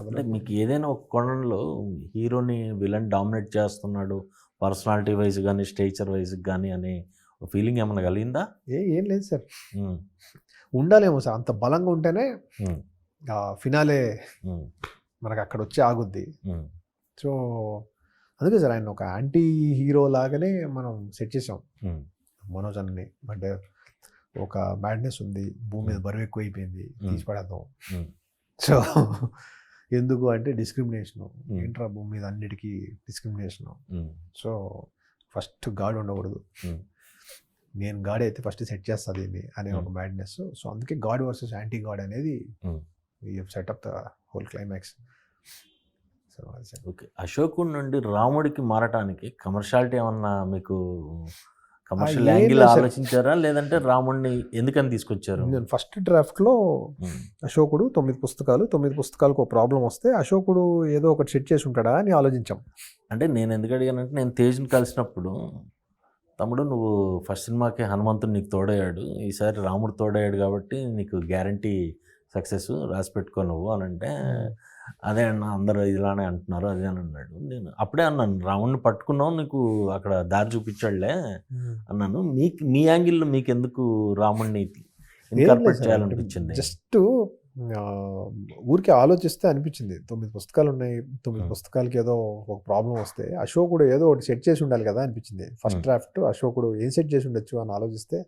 అంటే మీకు ఏదైనా ఒక కోణంలో హీరోని విలన్ డామినేట్ చేస్తున్నాడు పర్సనాలిటీ వైజ్ కానీ స్టేచర్ వైజ్ కానీ అనే ఫీలింగ్ ఏమైనా కలిగిందా? ఏ ఏం లేదు సార్. ఉండాలేమో సార్. అంత బలంగా ఉంటేనే ఫినాలే మనకు అక్కడ వచ్చి ఆగుద్ది సో అందుకే సార్ ఆయన ఒక యాంటీ హీరో లాగానే మనం సెట్ చేసాం. మనోజ్ అన్నని. అంటే ఒక మ్యాడ్నెస్ ఉంది. భూమి మీద బరువు ఎక్కువ అయిపోయింది తీసి పడేద్దాం. సో ఎందుకు అంటే డిస్క్రిమినేషను. ఏంట్రా భూమి మీద అన్నిటికీ డిస్క్రిమినేషను సో ఫస్ట్ గాడ్ ఉండకూడదు. నేను గాడ్ అయితే ఫస్ట్ సెట్ చేస్తా దీన్ని అనే ఒక. మ్యాడ్నెస్ సో అందుకే గాడ్ వర్సెస్ యాంటీ గాడ్ అనేది. Set up the whole climax okay అశోకుడి నుండి రాముడికి మారటానికి కమర్షియాలిటీ ఏమన్నా మీకు కమర్షియల్ యాంగిల్. ఆలోచించారా? లేదంటే రాముడిని ఎందుకని తీసుకొచ్చారు? నేను ఫస్ట్ డ్రాఫ్ట్లో ఉమ్, అశోకుడు తొమ్మిది పుస్తకాలు తొమ్మిది పుస్తకాలకు ఒక ప్రాబ్లం వస్తే అశోకుడు ఏదో ఒకటి సెట్ చేసి ఉంటాడా అని ఆలోచించాం. అంటే నేను ఎందుకు అడిగానంటే నేను తేజ్ని కలిసినప్పుడు తమ్ముడు నువ్వు ఫస్ట్ సినిమాకి హనుమంతుడు నీకు తోడయ్యాడు. ఈసారి రాముడు తోడయ్యాడు కాబట్టి నీకు గ్యారంటీ సక్సెస్ రాసి పెట్టుకో నువ్వు అని అంటే అదే అన్న అందరూ ఇలానే అంటున్నారు అదే అని అన్నాడు. నేను అప్పుడే అన్నాను రాముడిని పట్టుకున్నావు నీకు అక్కడ దారి చూపించాడులే అన్నాను. మీకు మీ యాంగిల్లో మీకు ఎందుకు రాముడిని ఇన్కార్పొరేట్ చేయాలనిపించింది? జస్ట్ ఊరికి ఆలోచిస్తే అనిపించింది. తొమ్మిది పుస్తకాలు ఉన్నాయి తొమ్మిది. పుస్తకాలకి ఏదో ఒక ప్రాబ్లం వస్తే అశోకుడు ఏదో ఒకటి సెట్ చేసి ఉండాలి కదా అనిపించింది. ఫస్ట్. డ్రాఫ్ట్ అశోకుడు ఏం సెట్ చేసి ఉండొచ్చు అని ఆలోచిస్తే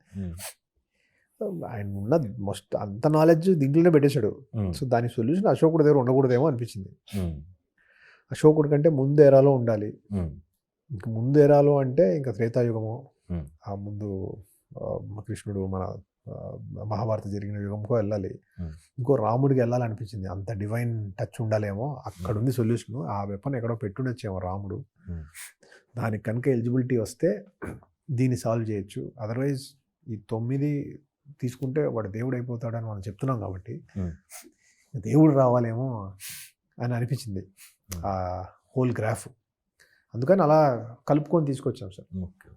ఆయన ఉన్న మోస్ట్ అంత నాలెడ్జ్ దీంట్లోనే పెట్టేశాడు. సో దాని సొల్యూషన్ అశోకుడు దగ్గర ఉండకూడదేమో అనిపించింది. ఉమ్, అశోకుడు కంటే ముందు ఎరాలో ఉండాలి. ఉమ్, ఇంక ముందు ఎరాలో అంటే ఇంకా త్రేతాయుగము Hmm. ఆ ముందు కృష్ణుడు మన మహాభారత జరిగిన యుగంకో వెళ్ళాలి. Hmm. ఇంకో రాముడికి వెళ్ళాలనిపించింది. అంత డివైన్ టచ్ ఉండాలేమో అక్కడ ఉంది సొల్యూషన్ ఆ వెపన్ ఎక్కడో పెట్టుండొచ్చేమో రాముడు. Hmm. దానికి కనుక ఎలిజిబిలిటీ వస్తే దీన్ని సాల్వ్ చేయొచ్చు. అదర్వైజ్ ఈ తొమ్మిది తీసుకుంటే వాడు దేవుడు అయిపోతాడని మనం చెప్తున్నాం కాబట్టి. దేవుడు రావాలేమో అని అనిపించింది. ఆ హోల్ గ్రాఫ్ అందుకని అలా కలుపుకొని తీసుకొచ్చాం సార్ ఓకే